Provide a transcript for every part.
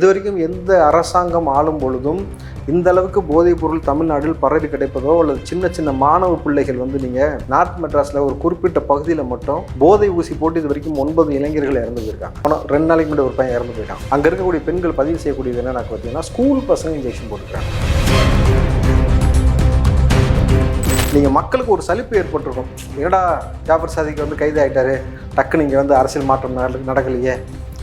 இது வரைக்கும் எந்த அரசாங்கம் ஆளும் பொழுதும் இந்த அளவுக்கு போதைப் பொருள் தமிழ்நாட்டில் பரவி கிடைப்பதோ அல்லது சின்ன சின்ன மாணவ பிள்ளைகள் வந்து நீங்கள் நார்த் மெட்ராஸில் ஒரு குறிப்பிட்ட பகுதியில் மட்டும் போதை ஊசி போட்டு இது வரைக்கும் ஒன்பது இளைஞர்கள் இறந்து போயிருக்காங்க. ஆனால் ரெண்டு நாளைக்கு முன்னாடி ஒரு பையன் இறந்து போயிட்டான் அங்கே இருக்கக்கூடிய பெண்கள் பதிவு செய்யக்கூடியது என்ன பார்த்தீங்கன்னா ஸ்கூல் பசங்க இன்ஜெக்ஷன் போட்டுக்கிறாங்க நீங்கள் மக்களுக்கு ஒரு சலிப்பு ஏற்பட்டிருக்கும். என்னடா ஜாஃபர் சாதிக்கு வந்து கைது ஆகிட்டாரு டக்குன்னு இங்கே வந்து அரசியல் மாற்றம் நட- நடக்கலையே.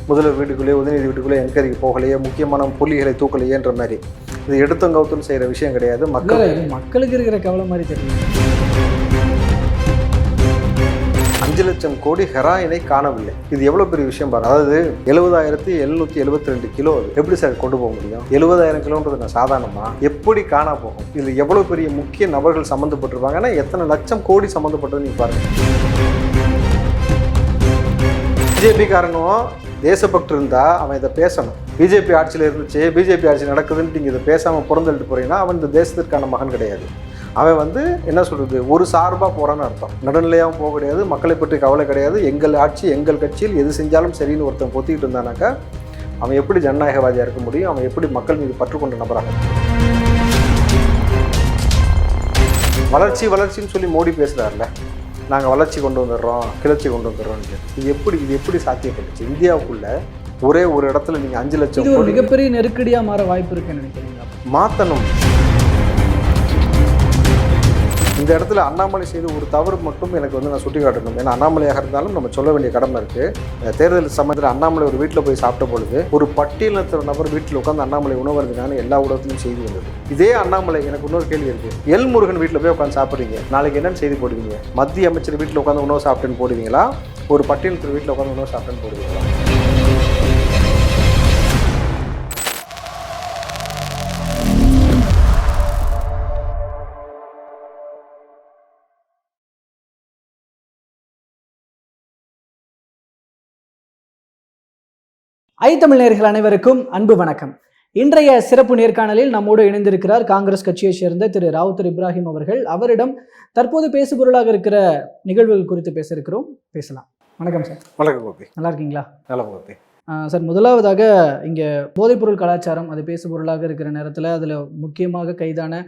முதல்வர் வீட்டுக்குள்ளேயே உதயநிதி வீட்டுக்குள்ளே என்கரிக்கு போகலையே முக்கியமான புள்ளிகளை தூக்கலையேன்ற மாதிரி. இது எடுத்தும் கவுத்தும் செய்கிற விஷயம் கிடையாது. மக்கள் மக்களுக்கு இருக்கிற கவலை மாதிரி தெரியும் அஞ்சு லட்சம் கோடி ஹெராயினை காணவில்லை. இது எவ்வளோ பெரிய விஷயம் பாருங்க. அதாவது எழுபதாயிரத்தி எழுநூற்றி எழுபத்தி ரெண்டு கிலோ அது எப்படி சார் கொண்டு போக முடியும்? எழுபதாயிரம் கிலோன்றது நான் சாதாரணமா? எப்படி காணா போகும்? இதில் எவ்வளோ பெரிய முக்கிய நபர்கள் சம்மந்தப்பட்டிருப்பாங்கன்னா எத்தனை லட்சம் கோடி சம்மந்தப்பட்டது நீங்கள் பாருங்க. பிஜேபிக்காரனும் தேசபக்தர் இருந்தால் அவன் இதை பேசணும். பிஜேபி ஆட்சியில் இருந்துச்சு பிஜேபி ஆட்சி நடக்குதுன்னு நீங்கள் இதை பேசாமல் புறந்தள்ளிட்டு போகிறீங்கன்னா அவன் இந்த தேசத்திற்கான மகன் கிடையாது. அவன் வந்து என்ன சொல்கிறது ஒரு சார்பாக போகிறான்னு அர்த்தம். நடுநிலையாகவும் போக கிடையாது மக்களை பற்றி கவலை கிடையாது. எங்கள் ஆட்சி எங்கள் கட்சியில் எது செஞ்சாலும் சரின்னு ஒருத்தன் பொத்திக்கிட்டு இருந்தானாக்கா அவன் எப்படி ஜனநாயகவாதியாக இருக்க முடியும்? அவன் எப்படி மக்கள் மீது பற்றுக்கொண்ட நபராக வளர்ச்சி வளர்ச்சின்னு சொல்லி மோடி பேசுகிறார்ல நாங்கள் வளர்ச்சி கொண்டு வந்துடுறோம் கிளர்ச்சி கொண்டு வந்துடுறோம்னு இது எப்படி இது எப்படி சாத்தியப்பட்டுச்சு? இந்தியாவுக்குள்ள ஒரே ஒரு இடத்துல நீங்கள் அஞ்சு லட்சம் மிகப்பெரிய நெருக்கடியா மாற வாய்ப்பு இருக்குன்னு நினைக்கிறீங்களா? மாற்றணும் இந்த இடத்துல அண்ணாமலை செய்த ஒரு தவறு மட்டும் எனக்கு வந்து நான் சுட்டி காட்டணும் ஏன்னா அண்ணாமலையாக இருந்தாலும் நம்ம சொல்ல வேண்டிய கடமை இருக்குது தேர்தல் சமயத்தில் அண்ணாமலை ஒரு வீட்டில் போய் சாப்பிட்ட பொழுது ஒரு பட்டியலத்தில் நபர் வீட்டில் உட்காந்து அண்ணாமலை உணவு இருந்ததுனால எல்லா ஊடகத்திலும் செய்தி வந்தது. இதே அண்ணாமலை எனக்கு இன்னொரு கேள்வி இருக்குது எல் முருகன் வீட்டில் போய் உட்காந்து சாப்பிட்றீங்க. நாளைக்கு என்னென்னு செய்தி போடுவீங்க. மத்திய அமைச்சர் வீட்டில் உட்காந்து உணவு சாப்பிட்டேன்னு போடுவீங்களா? ஒரு பட்டியலத்தில் வீட்டில் உட்காந்து உணவு சாப்பிட்டேன்னு போடுவீங்களா? ஐ தமிழ் நேயர்கள் அனைவருக்கும் அன்பு வணக்கம். இன்றைய சிறப்பு நேர்காணலில் நம்மோடு இணைந்திருக்கிறார் காங்கிரஸ் கட்சியைச் சேர்ந்த திரு ராவுத்தர் இப்ராஹிம் அவர்கள். அவரிடம் தற்போது பேசுபொருளாக இருக்கிற நிகழ்வுகள் குறித்து பேச இருக்கிறோம் பேசலாம். வணக்கம் சார். வணக்கம் கோபி. நல்லா இருக்கீங்களா? நல்ல கோபி. சார் முதலாவதாக இங்கே போதைப்பொருள் கலாச்சாரம் அது பேசுபொருளாக இருக்கிற நேரத்தில் அதில் முக்கியமாக கைதான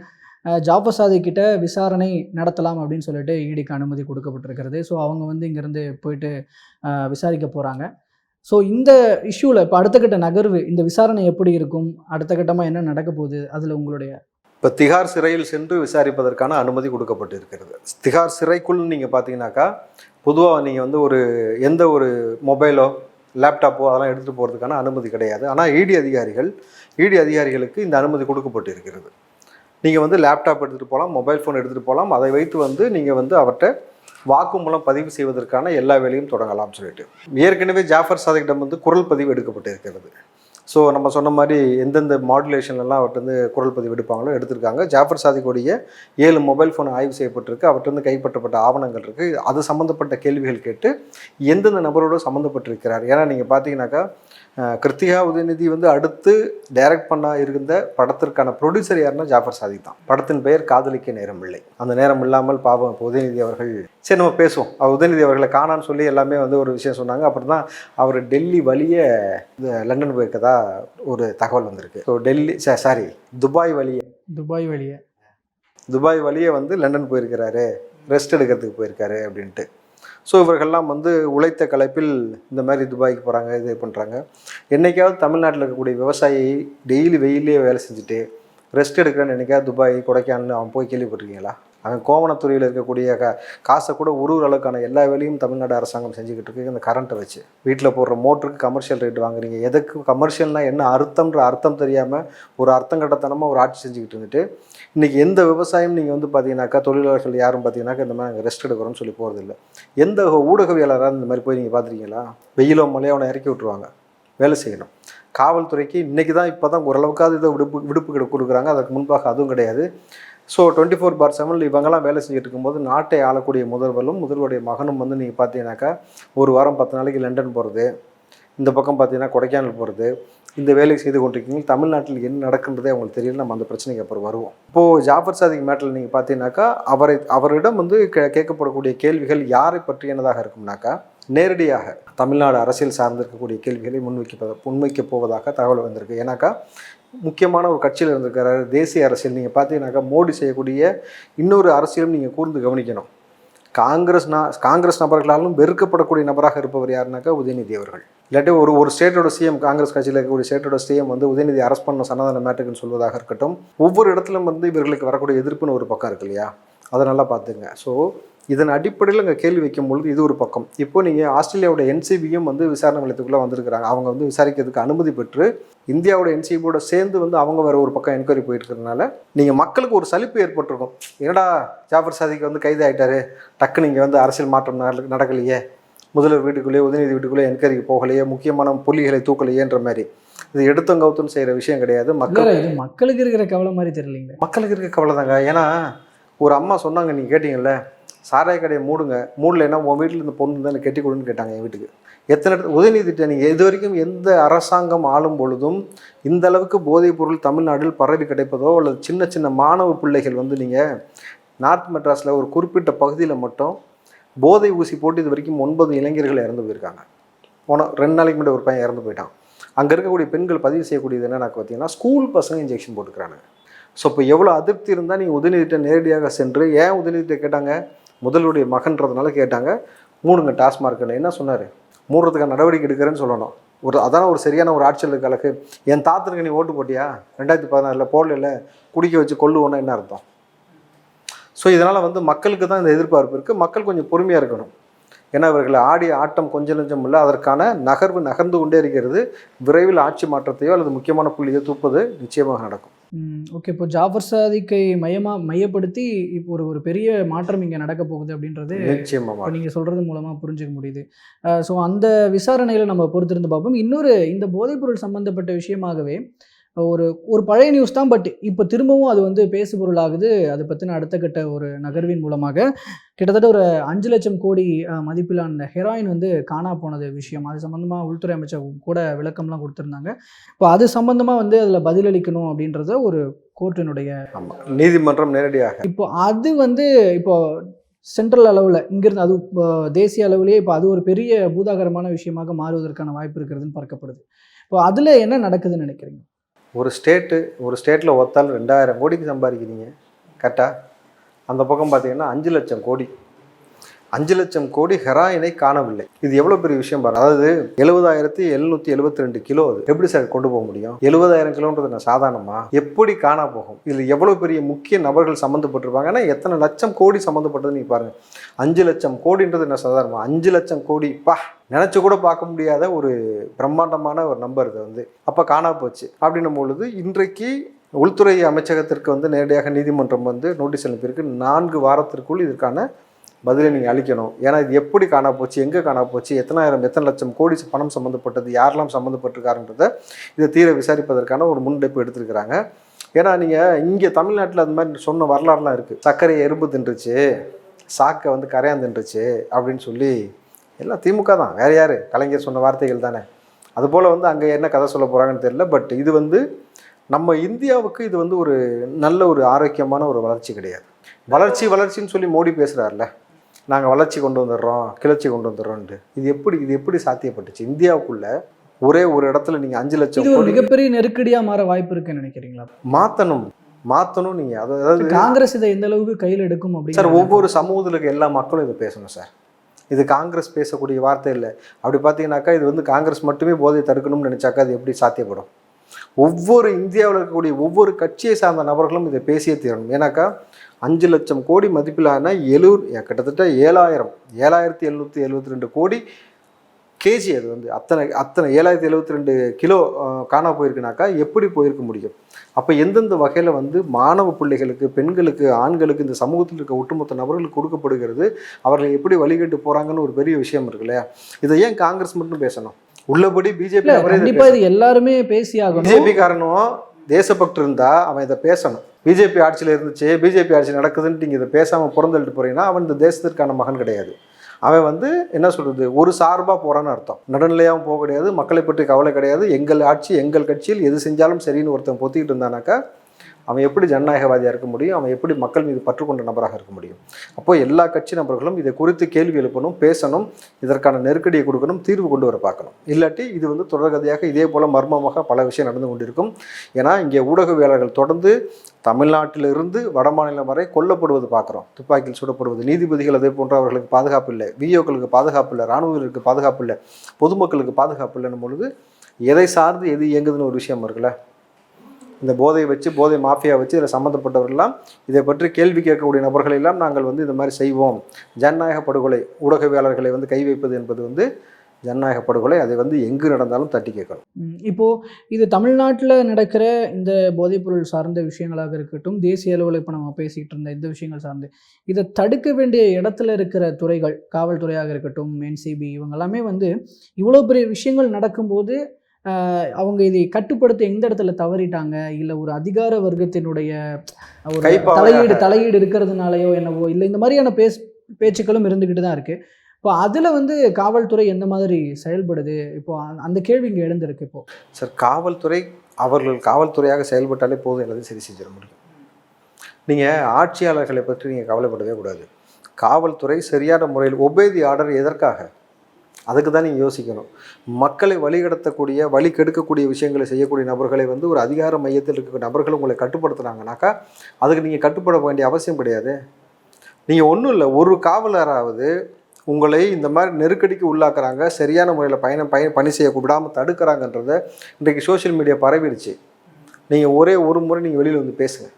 ஜாஃபர் சாதி கிட்ட விசாரணை நடத்தலாம் அப்படின்னு சொல்லிட்டு ஈடிக்கு அனுமதி கொடுக்கப்பட்டிருக்கிறது. ஸோ அவங்க வந்து இங்கேருந்து போயிட்டு விசாரிக்க போகிறாங்க ஸோ இந்த இஷ்யூவில் இப்போ அடுத்த கட்ட நகர்வு இந்த விசாரணை எப்படி இருக்கும்? அடுத்த கட்டமாக என்ன நடக்க போகுது? அதில் உங்களுடைய இப்போ திகார் சிறையில் சென்று விசாரிப்பதற்கான அனுமதி கொடுக்கப்பட்டு இருக்கிறது திகார் சிறைக்குள் நீங்கள் பார்த்தீங்கன்னாக்கா பொதுவாக நீங்கள் வந்து ஒரு எந்த ஒரு மொபைலோ லேப்டாப்போ அதெல்லாம் எடுத்துகிட்டு போகிறதுக்கான அனுமதி கிடையாது. ஆனால் இடி அதிகாரிகள் இடி அதிகாரிகளுக்கு இந்த அனுமதி கொடுக்கப்பட்டு இருக்கிறது நீங்கள் வந்து லேப்டாப் எடுத்துகிட்டு போகலாம் மொபைல் ஃபோன் எடுத்துகிட்டு போகலாம் அதை வைத்து வந்து நீங்கள் வந்து அவர்கிட்ட வாக்குமூலம் பதிவு செய்வதற்கான எல்லா வேலையும் தொடங்கலாம் சொல்லிட்டு. ஏற்கனவே ஜாஃபர் சாதிக்கிடம் வந்து குரல் பதிவு எடுக்கப்பட்டு இருக்கிறது ஸோ நம்ம சொன்ன மாதிரி எந்தெந்த மாடுலேஷன்லாம் அவர்கிட்ட வந்து குரல் பதிவு எடுப்பாங்களோ எடுத்திருக்காங்க. ஜாஃபர் சாதிக்குடைய ஏழு மொபைல் ஃபோன் ஆய்வு செய்யப்பட்டிருக்கு. அவர்கிட்ட வந்து கைப்பற்றப்பட்ட ஆவணங்கள் இருக்குது அது சம்மந்தப்பட்ட கேள்விகள் கேட்டு எந்தெந்த நபரோடு சம்மந்தப்பட்டிருக்கிறார் ஏன்னா நீங்கள் பார்த்தீங்கன்னாக்கா கிருத்திகா உதயநிதி வந்து அடுத்து டைரக்ட் பண்ண இருந்த படத்திற்கான ப்ரொடியூசர் யாருன்னா ஜாஃபர் சாதிக் தான். படத்தின் பெயர் காதலிக்க நேரம் இல்லை. அந்த நேரம் இல்லாமல் பாவம் உதயநிதி அவர்கள் சரி நம்ம பேசுவோம். அவர் உதயநிதி அவர்களை காணான்னு சொல்லி எல்லாமே வந்து ஒரு விஷயம் சொன்னாங்க. அப்புறம் தான் அவர் டெல்லி வழியே லண்டன் போயிருக்கதா ஒரு தகவல் வந்திருக்கு. ஸோ டெல்லி சாரி துபாய் வழியே. துபாய் வழியை. துபாய் வழியே வந்து லண்டன் போயிருக்கிறாரு. ரெஸ்ட் எடுக்கிறதுக்கு போயிருக்காரு அப்படின்ட்டு. ஸோ இவர்கள்லாம் வந்து உழைத்த கலைப்பில் இந்த மாதிரி துபாய்க்கு போகிறாங்க இது பண்ணுறாங்க என்னைக்காவது தமிழ்நாட்டில் இருக்கக்கூடிய விவசாயி டெய்லி வெயிலே வேலை செஞ்சுட்டு ரெஸ்ட் எடுக்கிறேன்னு என்னைக்காவது துபாய் கொடைக்கானல் அவன் போய் கேள்விப்பட்டிருக்கீங்களா? அவன் கோவணத்துறையில் இருக்கக்கூடிய க காசை கூட உருவுற அளவுக்கான எல்லா வேலையும் தமிழ்நாடு அரசாங்கம் செஞ்சுக்கிட்டு இருக்கு இந்த கரண்ட்டை வச்சு. வீட்டில் போடுற மோட்டருக்கு கமர்ஷியல் ரேட் வாங்குறீங்க. எதுக்கு கமர்ஷியல்னால் என்ன அர்த்தம்ன்ற அர்த்தம் தெரியாமல் ஒரு அர்த்தம் கட்டத்தனமாக ஒரு ஆட்சி செஞ்சுக்கிட்டு இருந்துட்டு இன்றைக்கி எந்த விவசாயம் நீங்கள் வந்து பார்த்தீங்கன்னாக்கா தொழிலாளர்கள் யாரும் பார்த்தீங்கன்னாக்கா இந்த மாதிரி நாங்கள் ரெஸ்ட் எடுக்கிறோம்னு சொல்லி போகிறதில்ல எந்த ஊடகவியலராக இந்த மாதிரி போய் நீங்கள் பார்த்துருக்கீங்களா வெயிலோ மழையோ அவனை இறக்கி விட்ருவாங்க வேலை செய்யணும். காவல்துறைக்கு இன்றைக்கி தான் இப்போ தான் ஓரளவுக்காவது இதை விடுப்பு விடுப்பு கிட கொடுக்குறாங்க. அதற்கு முன்பாக அதுவும் கிடையாது. ஸோ டுவெண்ட்டி ஃபோர் பார் செவனில் இவங்கெல்லாம் வேலை செஞ்சுட்டு இருக்கும்போது நாட்டை ஆளக்கூடிய முதல்வரும் முதல்வருடைய மகனும் வந்து நீங்கள் பார்த்தீங்கன்னாக்கா ஒரு வாரம் பத்து நாளைக்கு லண்டன் போகிறது இந்த பக்கம் பார்த்தீங்கன்னா கொடைக்கானல் போகிறது இந்த வேலை செய்து கொண்டிருக்கீங்க தமிழ்நாட்டில் என்ன நடக்குன்றதே அவங்களுக்கு தெரியல நம்ம அந்த பிரச்சனைக்கு அப்புறம் வருவோம். இப்போது ஜாஃபர் சாதிக் மேட்டில் நீங்கள் பார்த்தீங்கன்னாக்கா அவரை அவரிடம் வந்து கே கேட்கப்படக்கூடிய கேள்விகள் யாரை பற்றியனதாக இருக்கும்னாக்கா நேரடியாக தமிழ்நாடு அரசியல் சார்ந்திருக்கக்கூடிய கேள்விகளை முன்வைக்க முன்வைக்கப் போவதாக தகவல் வந்திருக்கு. ஏன்னாக்கா முக்கியமான ஒரு கட்சியில் இருந்திருக்கிறாரு தேசிய அரசியல். நீங்கள் பார்த்தீங்கன்னாக்கா மோடி செய்யக்கூடிய இன்னொரு அரசியலும் நீங்கள் கூர்ந்து கவனிக்கணும். காங்கிரஸ் நா காங்கிரஸ் நபர்களாலும் வெறுக்கப்படக்கூடிய நபராக இருப்பவர் யாருனாக்கா உதயநிதி அவர்கள். இல்லாட்டி ஒரு ஒரு ஸ்டேட்டோட சிஎம் காங்கிரஸ் கட்சியில் இருக்கக்கூடிய ஸ்டேட்டோட சிஎம் வந்து உதயநிதி அரஸ்ட் பண்ண சனாதன மேட்டுக்குன்னு சொல்வதாக இருக்கட்டும் ஒவ்வொரு இடத்துலையும் வந்து இவர்களுக்கு வரக்கூடிய எதிர்ப்புன்னு ஒரு பக்கம் இருக்கு இல்லையா? அதை நல்லா பார்த்துங்க ஸோ இதன் அடிப்படையில் இங்கே கேள்வி வைக்கும் பொழுது இது ஒரு பக்கம். இப்போ நீங்கள் ஆஸ்திரேலியாவோட என்சிபியும் வந்து விசாரணை நிலையத்துக்குள்ளே வந்திருக்கிறாங்க. அவங்க வந்து விசாரிக்கிறதுக்கு அனுமதி பெற்று இந்தியாவோட என்சிபியோட சேர்ந்து வந்து அவங்க வேற ஒரு பக்கம் என்கொயரி போயிட்டு இருக்கிறதுனால நீங்கள் மக்களுக்கு ஒரு சலிப்பு ஏற்பட்டிருக்கும். என்னடா ஜாஃபர் சாதிக்கு வந்து கைது ஆயிட்டாரு டக்கு நீங்கள் வந்து அரசியல் மாற்றம் நட- நடக்கலையே. முதல்வர் வீட்டுக்குள்ளேயே உதயநிதி வீட்டுக்குள்ளே என்கொயரிக்கு போகலையே. முக்கியமான புள்ளிகளை தூக்கலையேன்ற மாதிரி. இது எடுத்தும் கவுத்தும் செய்கிற விஷயம் கிடையாது. மக்கள் மக்களுக்கு இருக்கிற கவலை மாதிரி தெரியலீங்க. மக்களுக்கு இருக்க கவலை தாங்க ஏன்னா ஒரு அம்மா சொன்னாங்க நீங்கள் கேட்டிங்கல்ல சாராய கடையை மூடுங்க. மூடலைன்னா உன் வீட்டில் இந்த பொண்ணு தான் கெட்டி கொடுன்னு கேட்டாங்க என் வீட்டுக்கு. எத்தனை இடத்துல திட்டம் நீங்கள் இது வரைக்கும் எந்த அரசாங்கம் ஆளும் பொழுதும் இந்த அளவுக்கு போதைப் பொருள் தமிழ்நாட்டில் பரவி கிடைப்பதோ அல்லது சின்ன சின்ன மாணவ பிள்ளைகள் வந்து நீங்கள் நார்த் மெட்ராஸில் ஒரு குறிப்பிட்ட பகுதியில் மட்டும் போதை ஊசி போட்டு இது வரைக்கும் ஒன்பது இளைஞர்கள் இறந்து போயிருக்காங்க. போன ரெண்டு நாளைக்கு முன்னாடி ஒரு பையன் இறந்து போயிட்டான். அங்கே இருக்கக்கூடிய பெண்கள் பதிவு செய்யக்கூடியது என்னென்னா பார்த்தீங்கன்னா ஸ்கூல் பசங்க இன்ஜெக்ஷன் போட்டுக்கிறாங்க ஸோ இப்போ எவ்வளோ அதிருப்தி இருந்தால் நீங்கள் உதயநிதிட்ட நேரடியாக சென்று ஏன் உதயநிதிட்ட கேட்டாங்க? முதல்வருடைய மகன்றதுனால கேட்டாங்க மூணுங்க டாஸ்மார்க்குன்னு என்ன சொன்னார்? மூடுறதுக்கான நடவடிக்கை எடுக்கிறேன்னு சொல்லணும். ஒரு அதான ஒரு சரியான ஒரு ஆட்சியில் கலக்கு என் தாத்தனுக்கு நீ ஓட்டு போட்டியா? ரெண்டாயிரத்தி பதினாறில் போடல குடிக்க வச்சு கொள்ளுவோன்னா என்ன அர்த்தம்? ஸோ இதனால் வந்து மக்களுக்கு தான் இந்த எதிர்பார்ப்பு இருக்குது மக்கள் கொஞ்சம் பொறுமையாக இருக்கணும். ஏன்னா இவர்கள் ஆடிய ஆட்டம் கொஞ்சம் நெஞ்சம் இல்லை. அதற்கான நகர்வு நகர்ந்து கொண்டே இருக்கிறது. விரைவில் ஆட்சி மாற்றத்தையோ அல்லது முக்கியமான புள்ளியோ தூப்பது நிச்சயமாக நடக்கும். ஓகே. இப்போ ஜாஃபர் சாதிக்கை மையமா மையப்படுத்தி இப்போ ஒரு ஒரு பெரிய மாற்றம் இங்கே நடக்க போகுது அப்படின்றது நிச்சயமாக நீங்கள் சொல்கிறது மூலமாக புரிஞ்சுக்க முடியுது. ஸோ அந்த விசாரணையில் நம்ம பொறுத்திருந்து பார்ப்போம். இன்னொரு இந்த போதைப்பொருள் சம்மந்தப்பட்ட விஷயமாகவே ஒரு ஒரு பழைய நியூஸ் தான் பட் இப்போ திரும்பவும் அது வந்து பேசு பொருளாகுது அதை பற்றின அடுத்த கட்ட ஒரு நகர்வின் மூலமாக. கிட்டத்தட்ட ஒரு அஞ்சு லட்சம் கோடி மதிப்பிலான இந்த ஹெராயின் வந்து காணா போனது விஷயம். அது சம்மந்தமாக உள்துறை அமைச்சர் கூட விளக்கம்லாம் கொடுத்துருந்தாங்க. இப்போ அது சம்மந்தமாக வந்து அதில் பதிலளிக்கணும் அப்படின்றத ஒரு கோர்ட்டினுடைய நீதிமன்றம் நேரடியாக. இப்போ அது வந்து இப்போ சென்ட்ரல் அளவில் இங்கிருந்து அது இப்போ தேசிய அளவிலேயே இப்போ அது ஒரு பெரிய பூதாகரமான விஷயமாக மாறுவதற்கான வாய்ப்பு இருக்கிறதுன்னு பார்க்கப்படுது. இப்போ அதில் என்ன நடக்குதுன்னு நினைக்கிறீங்க? ஒரு ஸ்டேட்டு ஒரு ஸ்டேட்டில் ஒத்தால் ரெண்டாயிரம் கோடிக்கு சம்பாதிக்கிறீங்க. கரெக்டாக அந்த பக்கம் பார்த்தீங்கன்னா அஞ்சு லட்சம் கோடி. அஞ்சு லட்சம் கோடி ஹெராயினை காணவில்லை. இது எவ்வளோ பெரிய விஷயம் பாரு அதாவது எழுபதாயிரத்தி எழுநூற்றி எழுபத்தி ரெண்டு கிலோ அது. எப்படி சார் கொண்டு போக முடியும்? எழுபதாயிரம் கிலோன்றது நான் சாதாரணமா? எப்படி காணா போகும்? இதில் எவ்வளோ பெரிய முக்கிய நபர்கள் சம்மந்தப்பட்டிருப்பாங்க எத்தனை லட்சம் கோடி சம்மந்தப்பட்டது நீ பாருங்க. அஞ்சு லட்சம் கோடின்றது என்ன சாதாரணமா. அஞ்சு லட்சம் கோடி பா! நினச்சி கூட பார்க்க முடியாத ஒரு பிரம்மாண்டமான ஒரு நம்பர் இது வந்து. அப்போ காணா போச்சு. அப்படின்னும் பொழுது இன்றைக்கு உள்துறை அமைச்சகத்திற்கு வந்து நேரடியாக நீதிமன்றம் வந்து நோட்டீஸ் அனுப்பியிருக்கு. நான்கு வாரத்திற்குள் இதற்கான பதிலை நீங்கள் அளிக்கணும். ஏன்னா இது எப்படி காணா போச்சு எங்கே காணா போச்சு எத்தனாயிரம் எத்தனை லட்சம் கோடி பணம் சம்மந்தப்பட்டது யாரெல்லாம் சம்மந்தப்பட்டிருக்காருன்றத இதை தீர விசாரிப்பதற்கான ஒரு முன்னெடுப்பு எடுத்திருக்கிறாங்க. ஏன்னா நீங்கள் இங்கே தமிழ்நாட்டில் அது மாதிரி சொன்ன வரலாறுலாம் இருக்குது சர்க்கரையை எறும்பு தின்றுச்சு சாக்கை வந்து கரையான் தின்றுச்சு அப்படின்னு சொல்லி எல்லாம் திமுக தான். வேறு யார்? கலைஞர் சொன்ன வார்த்தைகள் தானே. அதுபோல் வந்து அங்கே என்ன கதை சொல்ல போகிறாங்கன்னு தெரியல. பட் இது வந்து நம்ம இந்தியாவுக்கு இது வந்து ஒரு நல்ல ஒரு ஆரோக்கியமான ஒரு வளர்ச்சி கிடையாது. வளர்ச்சி வளர்ச்சின்னு சொல்லி மோடி பேசுகிறார்ல நாங்கள் வளர்ச்சி கொண்டு வந்துடுறோம் கிளர்ச்சி கொண்டு வந்துடுறோம்ன்ட்டு. இது எப்படி இது எப்படி சாத்தியப்பட்டுச்சு? இந்தியாவுக்குள்ள ஒரே ஒரு இடத்துல நீங்கள் அஞ்சு லட்சம் மிகப்பெரிய நெருக்கடியாக மாற வாய்ப்பு இருக்குன்னு நினைக்கிறீங்களா? மாற்றணும் மாற்றணும் நீங்கள் அதாவது காங்கிரஸ் இதை எந்த அளவுக்கு கையில் எடுக்கும் சார் அப்படின்னு ஒவ்வொரு சமூகத்தில் இருக்க எல்லா மக்களும் இதை பேசணும் சார். இது காங்கிரஸ் பேசக்கூடிய வார்த்தை இல்லை. அப்படி பார்த்தீங்கன்னாக்கா இது வந்து காங்கிரஸ் மட்டுமே போதை தடுக்கணும்னு நினச்சாக்கா அது எப்படி சாத்தியப்படும்? ஒவ்வொரு இந்தியாவில் இருக்கக்கூடிய ஒவ்வொரு கட்சியை சார்ந்த நபர்களும் இதை பேசியே தீரணும். ஏன்னாக்கா அஞ்சு லட்சம் கோடி மதிப்பிலான எழு கிட்டத்தட்ட ஏழாயிரம் ஏழாயிரத்தி எழுநூற்றி எழுபத்தி ரெண்டு கோடி கேஜி அது வந்து. அத்தனை அத்தனை ஏழாயிரத்தி எழுபத்தி ரெண்டு கிலோ காணா போயிருக்குனாக்கா எப்படி போயிருக்க முடியும்? அப்போ எந்தெந்த வகையில் வந்து மாணவ பிள்ளைகளுக்கு பெண்களுக்கு ஆண்களுக்கு இந்த சமூகத்தில் இருக்க ஒட்டுமொத்த நபர்களுக்கு கொடுக்கப்படுகிறது அவர்கள் எப்படி வழிகட்டு போகிறாங்கன்னு ஒரு பெரிய விஷயம் இருக்கு இல்லையா? இதை ஏன் காங்கிரஸ் மட்டும் பேசணும்? உள்ளபடி பிஜேபி இல்ல கண்டிப்பா இது எல்லாருமே பேசி ஆகணும் பிஜேபி காரனும் தேசபக்தர் இருந்தா அவன் இதை பேசணும். பிஜேபி ஆட்சியில் இருந்துச்சு பிஜேபி ஆட்சி நடக்குதுன்ட்டு நீங்கள் இதை பேசாமல் பிறந்துட்டு போகிறீங்கன்னா அவன் இந்த தேசத்திற்கான மகன் கிடையாது. அவன் வந்து என்ன சொல்கிறது ஒரு சார்பாக போகிறான்னு அர்த்தம். நடுநிலையாகவும் போக கிடையாது மக்களை பற்றி கவலை கிடையாது. எங்கள் ஆட்சி எங்கள் கட்சியில் எது செஞ்சாலும் சரின்னு ஒருத்தன் பொத்திக்கிட்டு இருந்தானாக்கா அவன் எப்படி ஜனநாயகவாதியாக இருக்க முடியும்? அவன் எப்படி மக்கள் மீது பற்றுக்கொண்ட நபராக இருக்க முடியும்? அப்போது எல்லா கட்சி நபர்களும் இதை குறித்து கேள்வி எழுப்பணும் பேசணும் இதற்கான நெருக்கடியை கொடுக்கணும் தீர்வு கொண்டு வர பார்க்கணும். இல்லாட்டி இது வந்து தொடர்கதையாக இதே போல் மர்மமாக பல விஷயம் நடந்து கொண்டிருக்கும். ஏன்னா இங்கே ஊடகவியலாளர்கள் தொடர்ந்து தமிழ்நாட்டிலிருந்து வடமாநிலம் வரை கொல்லப்படுவது பார்க்குறோம். துப்பாக்கியில் சுடப்படுவது நீதிபதிகள் அதே போன்றவர்களுக்கு பாதுகாப்பு இல்லை. விஓக்களுக்கு பாதுகாப்பு இல்லை. இராணுவர்களுக்கு பாதுகாப்பு இல்லை. பொதுமக்களுக்கு பாதுகாப்பு இல்லைன்னு பொழுது எதை சார்ந்து எது இயங்குதுன்னு ஒரு விஷயம் இருக்குல்ல? இந்த போதையை வச்சு போதை மாஃபியா வச்சு இதில் சம்மந்தப்பட்டவர்கள்லாம் இதை பற்றி கேள்வி கேட்கக்கூடிய நபர்களெல்லாம் நாங்கள் வந்து இந்த மாதிரி செய்வோம். ஜனநாயக படுகொலை ஊடகவியலாளர்களை வந்து கை வைப்பது என்பது வந்து ஜனநாயக படுகொலை அதை வந்து எங்கு நடந்தாலும் தட்டி கேட்கணும் ம், இப்போ இது தமிழ்நாட்டில் நடக்கிற இந்த போதைப்பொருள் சார்ந்த விஷயங்களாக இருக்கட்டும் தேசிய அளவில் இப்போ நம்ம பேசிக்கிட்டு இருந்த இந்த விஷயங்கள் சார்ந்து இதை தடுக்க வேண்டிய இடத்துல இருக்கிற துறைகள் காவல்துறையாக இருக்கட்டும் என்சிபி இவங்க எல்லாமே வந்து இவ்வளோ பெரிய விஷயங்கள் நடக்கும்போது அவங்க இதை கட்டுப்படுத்த எந்த இடத்துல தவறிட்டாங்க இல்லை ஒரு அதிகார வர்க்கத்தினுடைய ஒரு. தலையீடு தலையீடு இருக்கிறதுனாலயோ என்னவோ இல்லை இந்த மாதிரியான பேஸ் பேச்சுக்களும் இருந்துக்கிட்டு தான் இருக்குது இப்போ அதில் வந்து காவல்துறை எந்த மாதிரி செயல்படுது? இப்போ அந்த- கேள்வி இங்கே எழுந்திருக்கு இப்போ. சார் காவல்துறை அவர்கள் காவல்துறையாக செயல்பட்டாலே போதும் எல்லாத்தையும் சரி செஞ்சிட முடியும். நீங்கள் ஆட்சியாளர்களை பற்றி நீங்கள் கவலைப்படவே கூடாது. காவல்துறை சரியான முறையில் ஒபேதி ஆர்டர் எதற்காக? அதுக்கு தான் நீங்கள் யோசிக்கணும். மக்களை வழிகடத்தக்கூடிய வழி கெடுக்கக்கூடிய விஷயங்களை செய்யக்கூடிய நபர்களை வந்து ஒரு அதிகார மையத்தில் இருக்க நபர்கள் உங்களை கட்டுப்படுத்துனாங்கனாக்கா அதுக்கு நீங்கள் கட்டுப்பட வேண்டிய அவசியம் கிடையாது. நீங்கள் ஒன்றும் இல்லை ஒரு காவலராவது உங்களை இந்த மாதிரி நெருக்கடிக்கு உள்ளாக்குறாங்க சரியான முறையில் பயணம் பயண பணி செய்ய விடாமல் தடுக்கிறாங்கன்றத இன்றைக்கு சோஷியல் மீடியா பரவிடுச்சு. நீங்கள் ஒரே ஒரு முறை நீங்கள் வெளியில் வந்து பேசுங்க.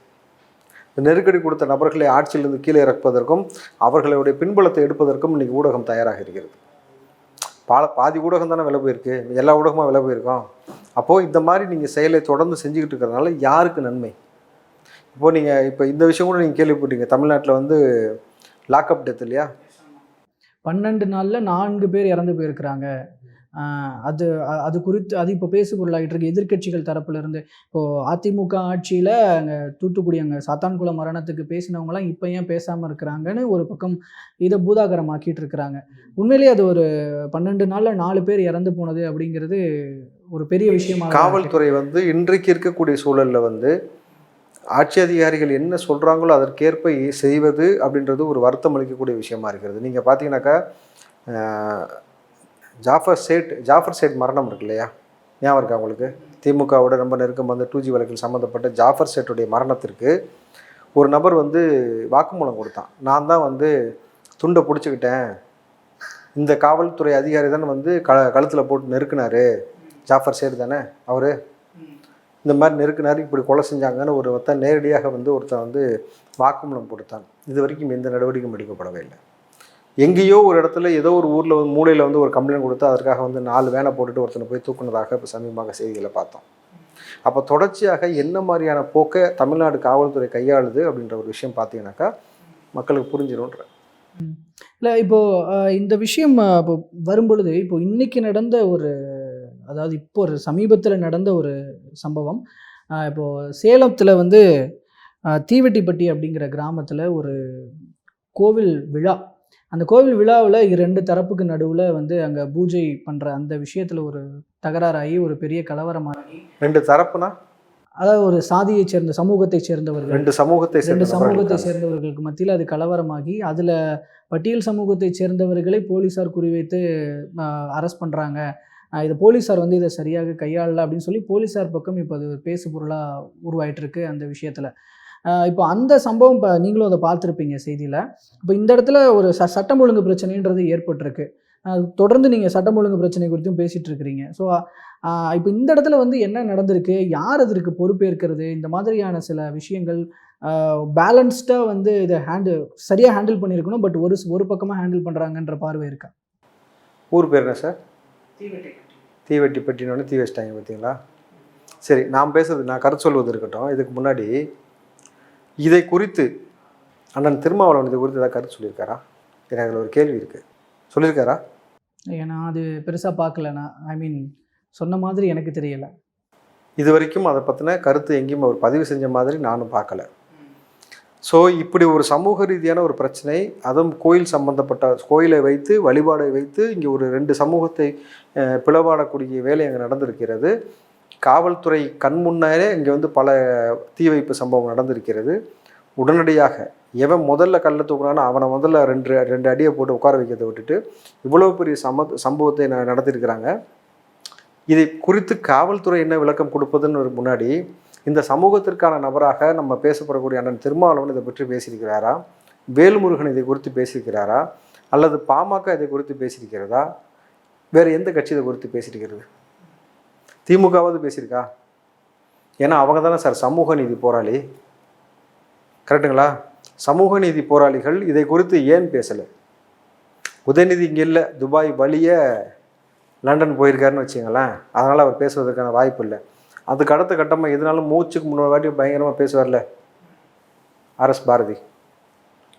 இந்த நெருக்கடி கொடுத்த நபர்களை ஆட்சியிலிருந்து கீழே இறப்பதற்கும் அவர்களுடைய பின்புலத்தை எடுப்பதற்கும் இன்றைக்கி ஊடகம் தயாராக இருக்கிறது. பால பாதி ஊடகம் தானே விலை போயிருக்கு எல்லா ஊடகமும் விலை போயிருக்கோம். அப்போது இந்த மாதிரி நீங்கள் செயலை தொடர்ந்து செஞ்சுக்கிட்டு இருக்கிறதுனால யாருக்கு நன்மை? இப்போது நீங்கள் இப்போ இந்த விஷயம் கூட நீங்கள் கேள்விப்பட்டீங்க தமிழ்நாட்டில் வந்து லாக்அப் டெத் இல்லையா? பன்னெண்டு நாளில் நான்கு பேர் இறந்து போயிருக்கிறாங்க. அது அது குறித்து அது இப்போ பேசு பொருளாகிட்டு இருக்கு. எதிர்க்கட்சிகள் தரப்புல இப்போது அதிமுக ஆட்சியில் அங்கே தூத்துக்குடி அங்கே சாத்தான்குளம் மரணத்துக்கு பேசினவங்களாம் இப்போ ஏன் பேசாமல் இருக்கிறாங்கன்னு ஒரு பக்கம் இதை பூதாகரமாக்கிட்டு இருக்கிறாங்க. உண்மையிலேயே அது ஒரு பன்னெண்டு நாளில் நாலு பேர் இறந்து போனது அப்படிங்கிறது ஒரு பெரிய விஷயமா காவல்துறை வந்து இன்றைக்கு இருக்கக்கூடிய சூழலில் வந்து ஆட்சி அதிகாரிகள் என்ன சொல்கிறாங்களோ அதற்கேற்ப செய்வது அப்படின்றது ஒரு வருத்தம் அளிக்கக்கூடிய விஷயமா இருக்கிறது. நீங்கள் பார்த்தீங்கன்னாக்கா ஜாஃபர் சேட் ஜாஃபர் சேட் மரணம் இருக்கு இல்லையா? ஞாபகம் இருக்கா உங்களுக்கு? திமுகவோட ரொம்ப நெருக்கம் வந்து டூ ஜி வழக்கில் சம்மந்தப்பட்ட ஜாஃபர் சேட்டுடைய மரணத்திற்கு ஒரு நபர் வந்து வாக்குமூலம் கொடுத்தான். நான் தான் வந்து துண்டை பிடிச்சிக்கிட்டேன். இந்த காவல்துறை அதிகாரி தானே வந்து க கழுத்தில் போட்டு நெருக்கினார். ஜாஃபர் சேட் தானே? அவர்? இந்த மாதிரி நெருக்கினார் இப்படி கொலை செஞ்சாங்கன்னு ஒரு ஒருத்தன் நேரடியாக வந்து ஒருத்தன் வந்து வாக்குமூலம் கொடுத்தான். இது வரைக்கும் எந்த நடவடிக்கையும் எடுக்கப்படவே இல்லை. எங்கேயோ ஒரு இடத்துல ஏதோ ஒரு ஊரில் வந்து மூலையில் வந்து ஒரு கம்ப்ளைண்ட் கொடுத்து அதற்காக வந்து நாலு வேனை போட்டுட்டு ஒருத்தனை போய் தூக்குனதாக இப்போ சமீபமாக செய்திகளை பார்த்தோம். அப்போ தொடர்ச்சியாக என்ன மாதிரியான போக்கை தமிழ்நாடு காவல்துறை கையாளுது அப்படின்ற ஒரு விஷயம் பார்த்தீங்கன்னாக்கா மக்களுக்கு புரிஞ்சிடும்ன்ற. இல்லை இப்போது இந்த விஷயம் இப்போ வரும்பொழுது இப்போ இன்னைக்கு நடந்த ஒரு அதாவது இப்போ ஒரு சமீபத்தில் நடந்த ஒரு சம்பவம். அஹ், இப்போ சேலத்தில் வந்து தீவெட்டிப்பட்டி அப்படிங்கிற கிராமத்தில் ஒரு கோவில் விழா. அந்த கோவில் விழாவில் இரண்டு தரப்புக்கு நடுவில் வந்து அங்கே பூஜை பண்ணுற அந்த விஷயத்தில் ஒரு தகராறாகி ஒரு பெரிய கலவரமாகி. ரெண்டு தரப்புனா? அதாவது ஒரு சாதியைச் சேர்ந்த சமூகத்தைச் சேர்ந்தவர்கள். ரெண்டு சமூகத்தை ரெண்டு சமூகத்தை சேர்ந்தவர்களுக்கு மத்தியில் அது கலவரமாகி அதில் பட்டியல் சமூகத்தை சேர்ந்தவர்களை போலீஸார் குறிவைத்து அரெஸ்ட் பண்ணுறாங்க இது போலீஸார் வந்து இதை சரியாக கையாளல அப்படின்னு சொல்லி போலீஸார் பக்கம் இப்போ அது பேசு பொருளாக உருவாயிட்டு இருக்கு அந்த விஷயத்தில். இப்போ அந்த சம்பவம் இப்போ நீங்களும் அதை பார்த்துருப்பீங்க செய்தியில். இப்போ இந்த இடத்துல ஒரு ச சட்டம் ஒழுங்கு பிரச்சனைன்றது ஏற்பட்டிருக்கு. தொடர்ந்து நீங்கள் சட்டம் ஒழுங்கு பிரச்சனை குறித்தும் பேசிகிட்டு இருக்கிறீங்க. ஸோ இப்போ இந்த இடத்துல வந்து என்ன நடந்திருக்கு? யார் அதற்கு பொறுப்பேற்கிறது? இந்த மாதிரியான சில விஷயங்கள் பேலன்ஸ்டாக வந்து இதை ஹேண்டில் சரியாக ஹேண்டில் பண்ணியிருக்கணும் பட் ஒரு ஒரு பக்கமாக ஹேண்டில் பண்ணுறாங்கன்ற பார்வை இருக்கா? ஊர் பேர் என்ன சார்? தீவெட்டி பெட்டினோடனே தீ வச்சிட்டாங்க பார்த்தீங்களா? சரி நான் பேசுறது நான் கருத்து சொல்வது இருக்கட்டும். இதுக்கு முன்னாடி இதை குறித்து அண்ணன் திருமாவளவன் இதை குறித்து ஏதாவது கருத்து சொல்லியிருக்காரா? எனக்கு அதில் ஒரு கேள்வி இருக்குது சொல்லியிருக்காரா? ஏன்னா அது பெருசாக பார்க்கலண்ணா. ஐ மீன் சொன்ன மாதிரி எனக்கு தெரியலை. இது வரைக்கும் அதை பற்றின கருத்து எங்கேயும் அவர் பதிவு செஞ்ச மாதிரி நானும் பார்க்கல. ஸோ இப்படி ஒரு சமூக ரீதியான ஒரு பிரச்சனை அதுவும் கோயில் சம்பந்தப்பட்ட கோயிலை வைத்து வழிபாடை வைத்து இங்கே ஒரு ரெண்டு சமூகத்தை பிளவாடக்கூடிய வேலை அங்கே நடந்திருக்கிறது. காவல்துறை கண் முன்னாலே இங்கே வந்து பல தீ வைப்பு சம்பவம் நடந்திருக்கிறது. உடனடியாக எவன் முதல்ல கல்லை தூக்குனானோ அவனை முதல்ல ரெண்டு ரெண்டு அடியை போட்டு உட்கார வைக்கிறதை விட்டுட்டு இவ்வளோ பெரிய சம சம்பவத்தை நடத்திருக்கிறாங்க. இதை குறித்து காவல்துறை என்ன விளக்கம் கொடுப்பதுன்னு ஒரு முன்னாடி இந்த சமூகத்திற்கான நபராக நம்ம பேசப்படக்கூடிய அண்ணன் திருமாவளவன் இதை பற்றி பேசியிருக்கிறாரா? வேல்முருகன் இதை குறித்து பேசியிருக்கிறாரா? அல்லது பாமக இதை குறித்து பேசியிருக்கிறதா? வேறு எந்த கட்சி இதை குறித்து பேசியிருக்கிறது? திமுகவாவது பேசியிருக்கா? ஏன்னா அவங்க தானே சார் சமூக நீதி போராளி. கரெக்டுங்களா? சமூக நீதி போராளிகள் இதை குறித்து ஏன் பேசலை? உதயநிதி இங்கே இல்லை துபாய் வழிய லண்டன் போயிருக்காருன்னு வச்சுங்களேன் அதனால் அவர் பேசுவதற்கான வாய்ப்பு இல்லை. அதுக்கு அடுத்த கட்டமாக எதுனாலும் மூச்சுக்கு முன்னாடி வாட்டி பயங்கரமாக பேசுவார்ல? ஆர்எஸ் பாரதி.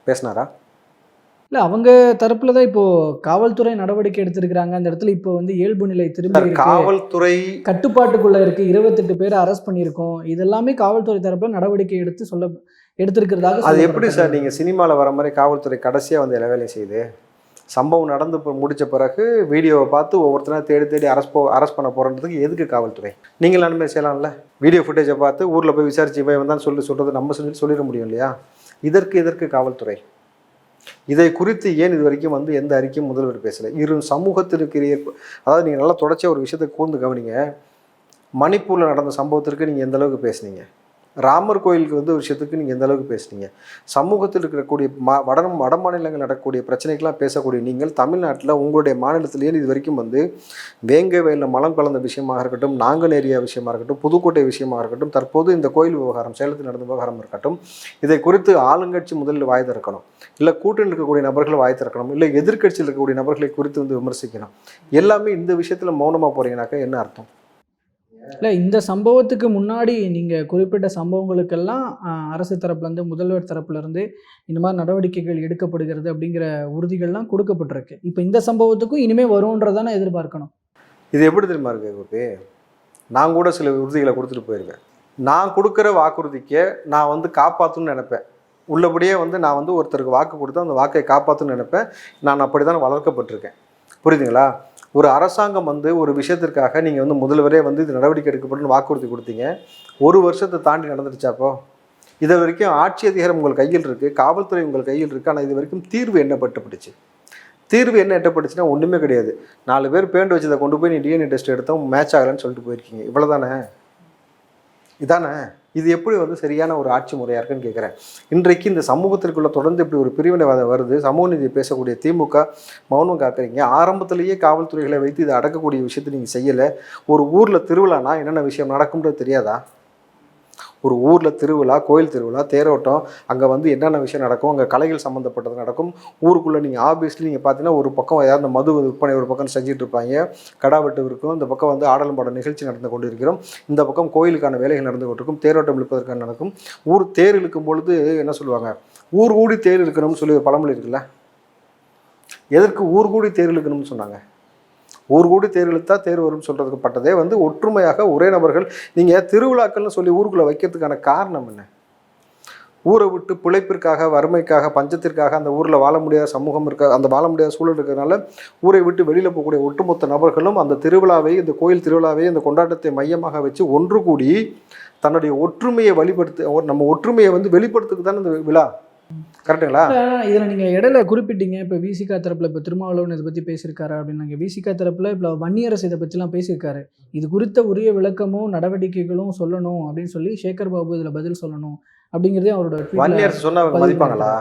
பேசினாரா? இல்லை அவங்க தரப்புல தான் இப்போ காவல்துறை நடவடிக்கை எடுத்திருக்கிறாங்க. அந்த இடத்துல இப்போ வந்து இயல்பு நிலை திரும்பி காவல்துறை கட்டுப்பாட்டுக்குள்ள இருக்கு. இருபத்தெட்டு பேரை அரெஸ்ட் பண்ணியிருக்கோம். இதெல்லாமே காவல்துறை தரப்புல நடவடிக்கை எடுத்து சொல்ல எடுத்திருக்கிறதாக அது எப்படி சார். நீங்கள் சினிமாவில் வர மாதிரி காவல்துறை கடைசியாக வந்து வேலையும் செய்யுது? சம்பவம் நடந்து இப்போ முடிச்ச பிறகு வீடியோவை பார்த்து ஒவ்வொருத்தனா தேடி தேடி அரெஸ்ட் போ அரெஸ்ட் பண்ண போகிறதுக்கு எதுக்கு காவல்துறை? நீங்கள் அனுமதி செய்யலாம்ல? வீடியோ ஃபுட்டேஜை பார்த்து ஊரில் போய் விசாரிச்சு இவன் வந்தான்னு சொல்லி சொல்கிறது நம்ம சொல்லி சொல்லிட முடியும் இல்லையா? இதற்கு எதற்கு காவல்துறை? இதை குறித்து ஏன் இது வரைக்கும் வந்து எந்த அறிக்கையும் முதல்வர் பேசலை? இரு சமூகத்திற்கு அதாவது நீங்கள் நல்லா தொடர்ச்சியாக ஒரு விஷயத்தை கூர்ந்து கவனிங்க. மணிப்பூரில் நடந்த சம்பவத்திற்கு நீங்கள் எந்த அளவுக்கு பேசுனீங்க? ராமர் கோயிலுக்கு வந்து விஷயத்துக்கு நீங்கள் எந்த அளவுக்கு பேசுனீங்க? சமூகத்தில் இருக்கக்கூடிய மா வட வட மாநிலங்கள் நடக்கக்கூடிய பிரச்சனைக்கெல்லாம் பேசக்கூடிய நீங்கள் தமிழ்நாட்டில் உங்களுடைய மாநிலத்திலேயே இது வரைக்கும் வந்து வேங்கை வயலில் மலம் கலந்த விஷயமாக இருக்கட்டும் நாங்குநேரியா விஷயமா இருக்கட்டும் புதுக்கோட்டை விஷயமாக இருக்கட்டும் தற்போது இந்த கோயில் விவகாரம் சேலத்தில் நடந்த விவகாரம் இருக்கட்டும் இதை குறித்து ஆளுங்கட்சி முதலில் வாய் திறக்கணும். இல்லை கூட்டணி இருக்கக்கூடிய நபர்களை வாய் திறக்கணும். இல்லை எதிர்க்கட்சியில் இருக்கக்கூடிய நபர்களை குறித்து வந்து விமர்சிக்கணும். எல்லாமே இந்த விஷயத்தில் மௌனமாக போகிறீங்கனாக்கா என்ன அர்த்தம்? இல்லை இந்த சம்பவத்துக்கு முன்னாடி நீங்கள் குறிப்பிட்ட சம்பவங்களுக்கெல்லாம் அரசு தரப்புலேருந்து முதல்வர் தரப்புலேருந்து இந்த மாதிரி நடவடிக்கைகள் எடுக்கப்படுகிறது அப்படிங்கிற உறுதிகள்லாம் கொடுக்கப்பட்டிருக்கு. இப்போ இந்த சம்பவத்துக்கும் இனிமேல் வரும்ன்றதானே எதிர்பார்க்கணும்? இது எப்படி தெரியுமா இருக்கு கோபி? நான் கூட சில உறுதிகளை கொடுத்துட்டு போயிருக்கேன். நான் கொடுக்குற வாக்குறுதிக்கு நான் வந்து காப்பாற்றணும்னு நினைப்பேன். உள்ளபடியே வந்து நான் வந்து ஒருத்தருக்கு வாக்கு கொடுத்து அந்த வாக்கை காப்பாற்றணும்னு நினைப்பேன். நான் அப்படி தான் வளர்க்கப்பட்டிருக்கேன். புரியுதுங்களா? ஒரு அரசாங்கம் வந்து ஒரு விஷயத்திற்காக நீங்கள் வந்து முதல்வரே வந்து இது நடவடிக்கை எடுக்கப்படும் வாக்குறுதி கொடுத்தீங்க. ஒரு வருஷத்தை தாண்டி நடந்துருச்சாப்போ? இது வரைக்கும் ஆட்சி அதிகாரம் உங்கள் கையில் இருக்குது காவல்துறை உங்கள் கையில் இருக்குது ஆனால் இது வரைக்கும் தீர்வு எண்ணப்பட்டுப்படுச்சு. தீர்வு என்ன எட்டப்பட்டுச்சுன்னா ஒன்றுமே கிடையாது. நாலு பேர் பேண்ட் வச்சதை கொண்டு போய் நீ டிஎன்ஏ டெஸ்ட் எடுத்தோம் மேட்ச் ஆகலைன்னு சொல்லிட்டு போயிருக்கீங்க. இவ்வளோதானே இதானே? இது எப்படி வந்து சரியான ஒரு ஆட்சி முறையாக இருக்குன்னு கேட்குறேன் இன்றைக்கு இந்த சமூகத்திற்குள்ளே தொடர்ந்து இப்படி ஒரு பிரிவினைவாதம் வருது சமூக நீதி பேசக்கூடிய திமுக மௌனம் காக்குறீங்க. ஆரம்பத்திலேயே காவல்துறைகளை வைத்து இதை அடக்கக்கூடிய விஷயத்தை நீங்கள் செய்யலை. ஒரு ஊரில் திருவிழானா என்னென்ன விஷயம் நடக்கும்ன்றது தெரியாதா? ஒரு ஊரில் திருவிழா கோயில் திருவிழா தேரோட்டம் அங்கே வந்து என்னென்ன விஷயம் நடக்கும் அங்கே கலைகள் சம்மந்தப்பட்டது நடக்கும். ஊருக்குள்ளே நீங்கள் ஆஃபீஸில் நீங்கள் பார்த்தீங்கன்னா ஒரு பக்கம் ஏதாவது மது விற்பனை ஒரு பக்கம் செஞ்சுட்டு இருப்பாங்க. கடா வெட்டு இருக்கும். இந்த பக்கம் வந்து ஆடலும் பாட நிகழ்ச்சி நடந்து கொண்டு இருக்கிறோம் இந்த பக்கம் கோயிலுக்கான வேலைகள் நடந்து கொண்டிருக்கும். தேரோட்டம் இழுப்பதற்கான நடக்கும். ஊர் தேர் இழுக்கும் பொழுது என்ன சொல்லுவாங்க? ஊர் கூடி தேர் இழுக்கணும்னு சொல்லி ஒரு பழமொழி இருக்குல்ல? எதற்கு ஊர் கூடி தேர் இழுக்கணும்னு சொன்னாங்க? ஊர் கூடி தேர் இழுத்தா தேர் வரும்னு சொல்றதுக்கு பட்டதே வந்து ஒற்றுமையாக ஒரே நபர்கள். நீங்கள் திருவிழாக்கள்னு சொல்லி ஊருக்குள்ளே வைக்கிறதுக்கான காரணம் என்ன? ஊரை விட்டு பிழைப்பிற்காக வறுமைக்காக பஞ்சத்திற்காக அந்த ஊரில் வாழ முடியாத சமூகம் இருக்க அந்த வாழ முடியாத சூழல் இருக்கிறதுனால ஊரை விட்டு வெளியில் போகக்கூடிய ஒட்டுமொத்த நபர்களும் அந்த திருவிழாவை இந்த கோயில் திருவிழாவை இந்த கொண்டாட்டத்தை மையமாக வச்சு ஒன்று கூடி தன்னுடைய ஒற்றுமையை வெளிப்படுத்த நம்ம ஒற்றுமையை வந்து வெளிப்படுத்துக்கு தானே இந்த விழா? கரெக்டுங்களா? இதில் நீங்கள் இடையில குறிப்பிட்டீங்க இப்போ விசிகா தரப்பில் இப்போ திருமாவளவன் இதை பற்றி பேசியிருக்காரு அப்படின்னாங்க விசிகா தரப்பில் இப்போ வன்னியரசு இதை பற்றிலாம் பேசியிருக்காரு. இது குறித்த உரிய விளக்கமும் நடவடிக்கைகளும் சொல்லணும் அப்படின்னு சொல்லி சேகர் பாபு இதில் பதில் சொல்லணும் அப்படிங்கிறதே அவரோட வன்னியரசு சொன்னா மதிப்பாங்களா?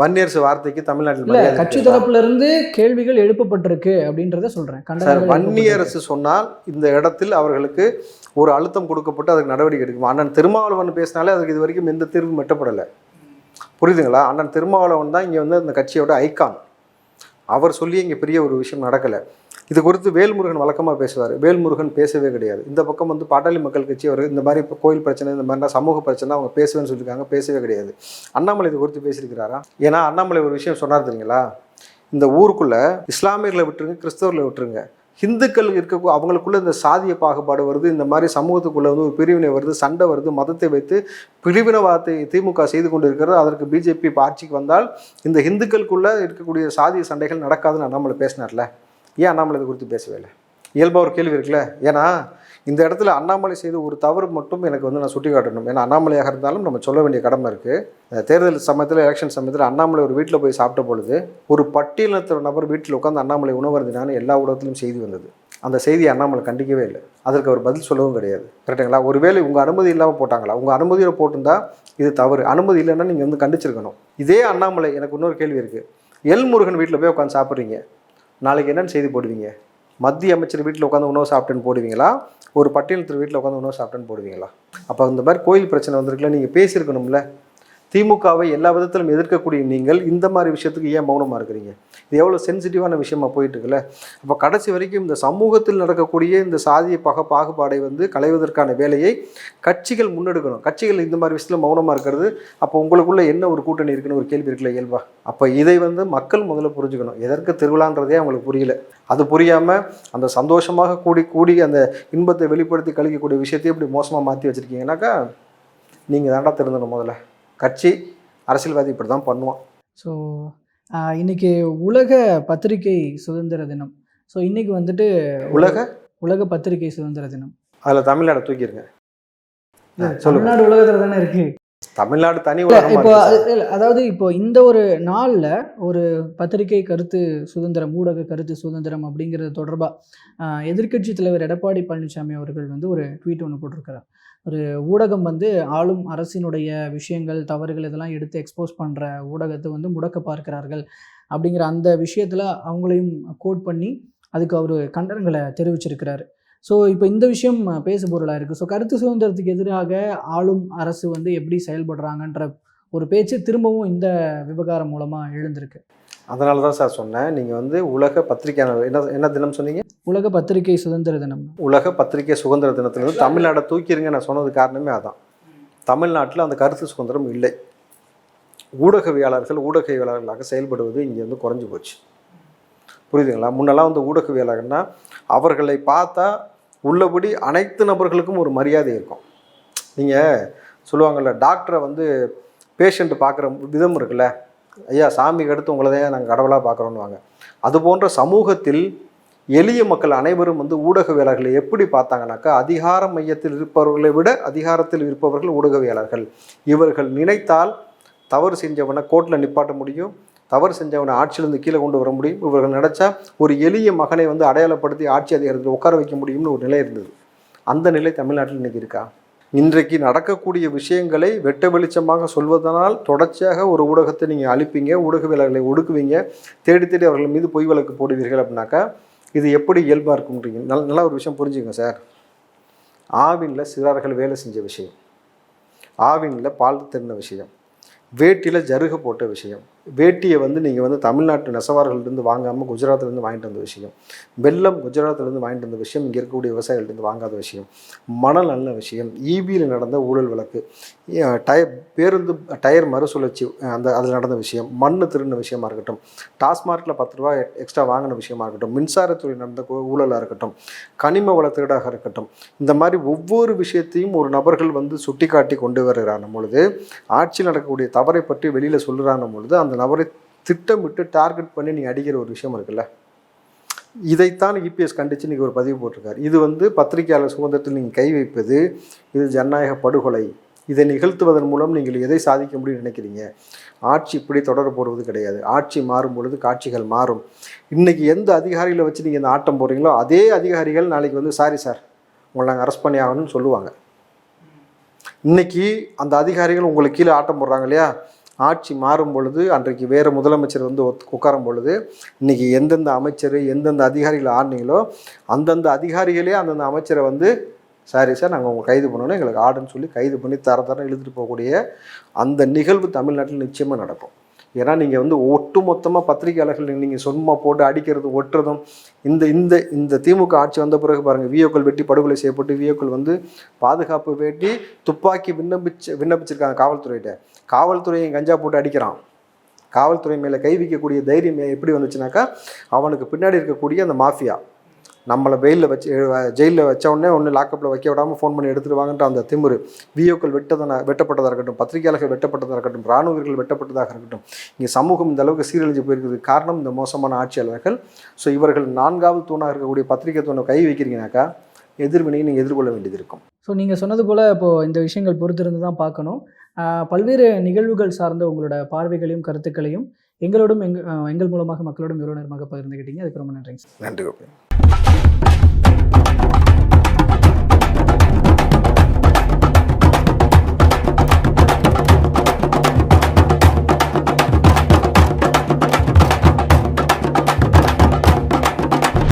வன்னியரசு வார்த்தைக்கு தமிழ்நாட்டில் கட்சி? தரப்புல இருந்து கேள்விகள் எழுப்பப்பட்டிருக்கு அப்படின்றத சொல்றேன். சார். வன்னியரசு சொன்னால் இந்த இடத்தில் அவர்களுக்கு ஒரு அழுத்தம் கொடுக்கப்பட்டு அதுக்கு நடவடிக்கை எடுக்கும். அண்ணன் திருமாவளவன் பேசினாலே அதுக்கு இது வரைக்கும் எந்த தீர்வும் எட்டப்படலை. புரியுதுங்களா? அண்ணன் திருமாவளவன் தான் இங்கே வந்து அந்த கட்சியோட ஐக்கான் அவர் சொல்லி இங்கே பெரிய ஒரு விஷயம் நடக்கலை. இது குறித்து வேல்முருகன் வழக்கமாக பேசுவார். வேல்முருகன் பேசவே கிடையாது. இந்த பக்கம் வந்து பாட்டாளி மக்கள் கட்சி அவர் இந்த மாதிரி இப்போ கோயில் பிரச்சனை இந்த மாதிரிலாம் சமூக பிரச்சனை அவங்க பேசுவேன்னு சொல்லியிருக்காங்க. பேசவே கிடையாது. அண்ணாமலை இது குறித்து பேசியிருக்கிறாரா? ஏன்னா அண்ணாமலை ஒரு விஷயம் சொன்னார் தெரியுங்களா? இந்த ஊருக்குள்ளே இஸ்லாமியர்களை விட்டுருங்க கிறிஸ்தவர்களை விட்டுருங்க. ஹிந்துக்கள் இருக்க அவங்களுக்குள்ள இந்த சாதிய பாகுபாடு வருது இந்த மாதிரி சமூகத்துக்குள்ள வந்து ஒரு பிரிவினை வருது சண்டை வருது மதத்தை வைத்து பிரிவினவாதத்தை திமுக செய்து கொண்டு இருக்கிறது அதற்கு பிஜேபி இப்போ ஆட்சிக்கு வந்தால் இந்த ஹிந்துக்களுக்குள்ள இருக்கக்கூடிய சாதிய சண்டைகள் நடக்காதுன்னு அண்ணாமலை பேசினார்ல. ஏன் அண்ணாமலை இது குறித்து பேசவே இல்லை? இயல்பாக ஒரு கேள்வி இருக்குல்ல? ஏன்னா இந்த இடத்துல அண்ணாமலை செய்த ஒரு தவறு மட்டும் எனக்கு வந்து நான் சுட்டி காட்டணும் ஏன்னா அண்ணாமலையாக இருந்தாலும் நம்ம சொல்ல வேண்டிய கடமை இருக்குது தேர்தல் சமயத்தில் எலெக்ஷன் சமயத்தில் அண்ணாமலை ஒரு வீட்டில் போய் சாப்பிட்ட பொழுது ஒரு பட்டியலத்தில் நபர் வீட்டில் உட்காந்து அண்ணாமலை உணவருந்தினான்னு எல்லா ஊடகத்திலும் செய்தி வந்தது. அந்த செய்தியை அண்ணாமலை கண்டிக்கவே இல்லை. அதற்கு அவர் பதில் சொல்லவும் கிடையாது. கரெக்டுங்களா ஒருவேளை உங்கள் அனுமதி இல்லாமல் போட்டாங்களா? உங்கள் அனுமதியில் போட்டிருந்தா இது தவறு. அனுமதி இல்லைன்னா நீங்கள் வந்து கண்டிச்சிருக்கணும். இதே அண்ணாமலை எனக்கு இன்னொரு கேள்வி இருக்குது எல் முருகன் வீட்டில் போய் உட்காந்து சாப்பிட்றீங்க. நாளைக்கு என்னென்னு செய்தி போடுவீங்க? மத்திய அமைச்சர் வீட்டில் உட்காந்து உணவு சாப்பிட்டுன்னு போடுவீங்களா? ஒரு பட்டியலத்தில் வீட்டில் உட்காந்து உணவு சாப்பிட்டுன்னு போடுவீங்களா? அப்போ இந்த மாதிரி கோயில் பிரச்சனை வந்திருக்குல்ல நீங்கள் பேசியிருக்கணும்ல. திமுகவை எல்லா விதத்திலும் எதிர்க்கக்கூடிய நீங்கள் இந்த மாதிரி விஷயத்துக்கு ஏன் மௌனமாக இருக்கிறீங்க? இது எவ்வளோ சென்சிட்டிவான விஷயமா போயிட்டு இருக்குல்ல அப்போ கடைசி வரைக்கும் இந்த சமூகத்தில் நடக்கக்கூடிய இந்த சாதிய பக பாகுபாடை வந்து களைவதற்கான வேலையை கட்சிகள் முன்னெடுக்கணும். கட்சிகள் இந்த மாதிரி விஷயத்தில் மௌனமாக இருக்கிறது. அப்போ உங்களுக்குள்ள என்ன ஒரு கூட்டணி இருக்குன்னு ஒரு கேள்வி இருக்குல்ல இயல்பா? அப்போ இதை வந்து மக்கள் முதல்ல புரிஞ்சுக்கணும். எதற்கு திருவிழான்றதே அவங்களுக்கு புரியல. அது புரியாமல் அந்த சந்தோஷமாக கூடி கூடி அந்த இன்பத்தை வெளிப்படுத்தி கழிக்கக்கூடிய விஷயத்தையும் இப்படி மோசமாக மாற்றி வச்சுருக்கீங்கன்னாக்கா நீங்கள் தாண்டா திருந்தணும் முதல்ல. கட்சி அரசியல்வாதி இப்படி தான் பண்ணுவான் ஸோ இன்னைக்கு உலக பத்திரிகை சுதந்திர தினம். ஸோ இன்னைக்கு வந்துட்டு உலக? உலக பத்திரிகை சுதந்திர தினம். அதில் தமிழ்நாடு தூக்கிடுங்க தமிழ்நாடு உலகத்துல தானே இருக்கு? தமிழ்நாடு தனி இப்போ அதாவது இப்போ இந்த ஒரு நாள்ல ஒரு பத்திரிகை கருத்து சுதந்திரம் ஊடக கருத்து சுதந்திரம் அப்படிங்கிறது தொடர்பாக எதிர்க்கட்சி தலைவர் எடப்பாடி பழனிசாமி அவர்கள் வந்து ஒரு ட்வீட் ஒன்று போட்டிருக்கிறார் ஒரு ஊடகம் வந்து ஆளும் அரசினுடைய விஷயங்கள் தவறுகள் இதெல்லாம் எடுத்து எக்ஸ்போஸ் பண்ணுற ஊடகத்தை வந்து முடக்க பார்க்கிறார்கள் அப்படிங்கிற அந்த விஷயத்தில் அவங்களையும் கோட் பண்ணி அதுக்கு அவர் கண்டனங்களை தெரிவிச்சிருக்கிறாரு. ஸோ இப்போ இந்த விஷயம் பேசு பொருளாக இருக்குது ஸோ கருத்து சுதந்திரத்துக்கு எதிராக ஆளும் அரசு வந்து எப்படி செயல்படுறாங்கன்ற ஒரு பேச்சு திரும்பவும் இந்த விவகாரம் மூலமாக எழுந்திருக்கு. அதனால தான் சார் சொன்னேன். நீங்கள் வந்து உலக பத்திரிகை என்ன என்ன தினம் சொன்னீங்க? உலக பத்திரிகை சுதந்திர தினம். உலக பத்திரிகை சுதந்திர தினத்திலிருந்து தமிழ்நாடை தூக்கிடுங்க நான் சொன்னது காரணமே அதான். தமிழ்நாட்டில் அந்த கருத்து சுதந்திரம் இல்லை. ஊடகவியலாளர்கள் ஊடகவியலாளர்களாக செயல்படுவது இங்கே வந்து குறைஞ்சி போச்சு. புரியுதுங்களா? முன்னெல்லாம் வந்து ஊடகவியலாளர்னா அவர்களை பார்த்தா உள்ளபடி அனைத்து நபர்களுக்கும் ஒரு மரியாதை இருக்கும். நீங்கள் சொல்லுவாங்கள்ல டாக்டரை வந்து பேஷண்ட் பார்க்குற விதம் இருக்குல்ல ஐயா சாமிக்கு அடுத்து உங்களை தான் நாங்கள் கடவுளாக பார்க்குறோன்னுவாங்க. அது போன்ற சமூகத்தில் எளிய மக்கள் அனைவரும் வந்து ஊடகவியலாளர்களை எப்படி பார்த்தாங்கனாக்கா அதிகார மையத்தில் இருப்பவர்களை விட அதிகாரத்தில் இருப்பவர்கள் ஊடகவியலாளர்கள். இவர்கள் நினைத்தால் தவறு செஞ்சவனை கோர்ட்டில் நிப்பாட்ட முடியும் தவறு செஞ்சவனை ஆட்சியிலிருந்து கீழே கொண்டு வர முடியும். இவர்கள் நினச்சா ஒரு எளிய மகனை வந்து அடையாளப்படுத்தி ஆட்சி அதிகாரத்தில் உட்கார வைக்க முடியும்னு ஒரு நிலை இருந்தது. அந்த நிலை தமிழ்நாட்டில் இன்னைக்கு இருக்கா? இன்றைக்கு நடக்கக்கூடிய விஷயங்களை வெட்ட வெளிச்சமாக சொல்வதனால் தொடர்ச்சியாக ஒரு ஊடகத்தை நீங்கள் அழிப்பீங்க ஊடகவியலர்களை ஒடுக்குவீங்க தேடி தேடி அவர்கள் மீது பொய் வழக்கு போடுவீர்கள் அப்படின்னாக்கா இது எப்படி இயல்பாக இருக்குன்றீங்க நல்ல நல்ல ஒரு விஷயம் புரிஞ்சுங்க சார். ஆவினில் சிறார்கள் வேலை செஞ்ச விஷயம். ஆவினில் பால் திருந்த விஷயம். வேட்டியில் ஜருகு போட்ட விஷயம். வேட்டியை வந்து நீங்கள் வந்து தமிழ்நாட்டு நெசவார்கள்லேருந்து வாங்காமல் குஜராத்லேருந்து வாங்கிட்டு வந்த விஷயம். வெள்ளம் குஜராத்லேருந்து வாங்கிட்டு வந்த விஷயம் இங்கே இருக்கக்கூடிய விவசாயிகள்லேருந்து வாங்காத விஷயம். மணல் நல்ல விஷயம். ஈபியில் நடந்த ஊழல் வழக்கு. டயர் பேருந்து டயர் மறுசுழற்சி அந்த அதில் நடந்த விஷயம். மண் திருடின விஷயமா இருக்கட்டும். டாஸ்மார்க்கில் பத்து ரூபா எக்ஸ்ட்ரா வாங்கின விஷயமா இருக்கட்டும். மின்சாரத்துறை நடந்த ஊழலாக இருக்கட்டும். கனிம வளத்தீடாக இருக்கட்டும். இந்த மாதிரி ஒவ்வொரு விஷயத்தையும் ஒரு நபர்கள் வந்து சுட்டிக்காட்டி கொண்டு வருகிறான. பொழுது ஆட்சியில் நடக்கக்கூடிய தவறை பற்றி வெளியில் சொல்லுறான பொழுது அந்த நபரை திட்டமிட்டு டார்கெட் பண்ணி நீங்கள் அடிக்கிற ஒரு விஷயம் இருக்குல்ல? இதைத்தான் இபிஎஸ் கண்டித்து இன்றைக்கி ஒரு பதிவு போட்டிருக்காரு. இது வந்து பத்திரிகையாளர் சுதந்திரத்தில் நீங்கள் கை வைப்பது இது ஜனநாயக படுகொலை. இதை நிகழ்த்துவதன் மூலம் நீங்கள் எதை சாதிக்க முடியும்னு நினைக்கிறீங்க? ஆட்சி இப்படி தொடர போடுவது கிடையாது. ஆட்சி மாறும் பொழுது காட்சிகள் மாறும். இன்னைக்கு எந்த அதிகாரிகளை வச்சு நீங்கள் இந்த ஆட்டம் போடுறீங்களோ அதே அதிகாரிகள் நாளைக்கு வந்து சாரி சார் உங்களை நாங்கள் அரெஸ்ட் பண்ணி ஆகணும்னு சொல்லுவாங்க. இன்னைக்கு அந்த அதிகாரிகள் உங்களுக்கு கீழே ஆட்டம் போடுறாங்க இல்லையா? ஆட்சி மாறும் பொழுது அன்றைக்கு வேறு முதலமைச்சர் வந்து ஒத்- உட்காரும் பொழுது இன்னைக்கு எந்தெந்த அமைச்சர் எந்தெந்த அதிகாரிகள் ஆடினீங்களோ அந்தந்த அதிகாரிகளே அந்தந்த அமைச்சரை வந்து சாரி சார் நாங்கள் உங்களை கைது பண்ணணும் எங்களுக்கு ஆர்டர்னு சொல்லி கைது பண்ணி தர தரம் இழுத்துட்டு போகக்கூடிய அந்த நிகழ்வு தமிழ்நாட்டில் நிச்சயமாக நடக்கும். ஏன்னா நீங்கள் வந்து ஒட்டு மொத்தமாக பத்திரிகையாளர்கள் நீங்கள் சும்மா போட்டு அடிக்கிறது ஒட்டுறதும் இந்த இந்த இந்த திமுக ஆட்சி வந்த பிறகு பாருங்கள் வியோக்கள் வெட்டி படுகொலை செய்யப்பட்டு வியோக்கள் வந்து பாதுகாப்பு வேட்டி துப்பாக்கி விண்ணப்பிச்சு விண்ணப்பிச்சிருக்காங்க காவல்துறையிட்ட. காவல்துறையை கஞ்சா போட்டு அடிக்கிறான். காவல்துறை மேலே கை வைக்கக்கூடிய தைரியம் எப்படி வந்துச்சுனாக்கா அவனுக்கு பின்னாடி இருக்கக்கூடிய அந்த மாஃபியா. நம்மளை வெயிலில் வச்சு ஜெயிலில் வச்ச உடனே ஒன்று லாக்கப்பில் வைக்க விடாமல் ஃபோன் பண்ணி எடுத்துட்டு வாங்கன்ற அந்த திமிரு. விஓக்கள் வெட்டதன வெட்டப்பட்டதாக இருக்கட்டும் பத்திரிகையாளர்கள் வெட்டப்பட்டதாக இருக்கட்டும் இராணுவ வீரர்கள் வெட்டப்பட்டதாக இருக்கட்டும் இங்கே சமூகம் இந்த அளவுக்கு சீரழிஞ்சு போயிருக்குது. காரணம் இந்த மோசமான ஆட்சியாளர்கள். ஸோ இவர்கள் நான்காவது தூணாக இருக்கக்கூடிய பத்திரிகை தூணை கை வைக்கிறீங்கனாக்கா எதிர்வினையை நீங்கள் எதிர்கொள்ள வேண்டியது இருக்கும். ஸோ நீங்கள் சொன்னது போல் இப்போது இந்த விஷயங்கள் பொறுத்திருந்து தான் பார்க்கணும். பல்வேறு நிகழ்வுகள் சார்ந்த உங்களோட பார்வைகளையும் கருத்துக்களையும் எங்களோடும் எங்க ஆஹ் எங்கள் மூலமாக மக்களோடும் இவ்வளோ நேரமாக பகிர்ந்துக்கிட்டீங்க அதுக்கு ரொம்ப நன்றிங்க சார். நன்றி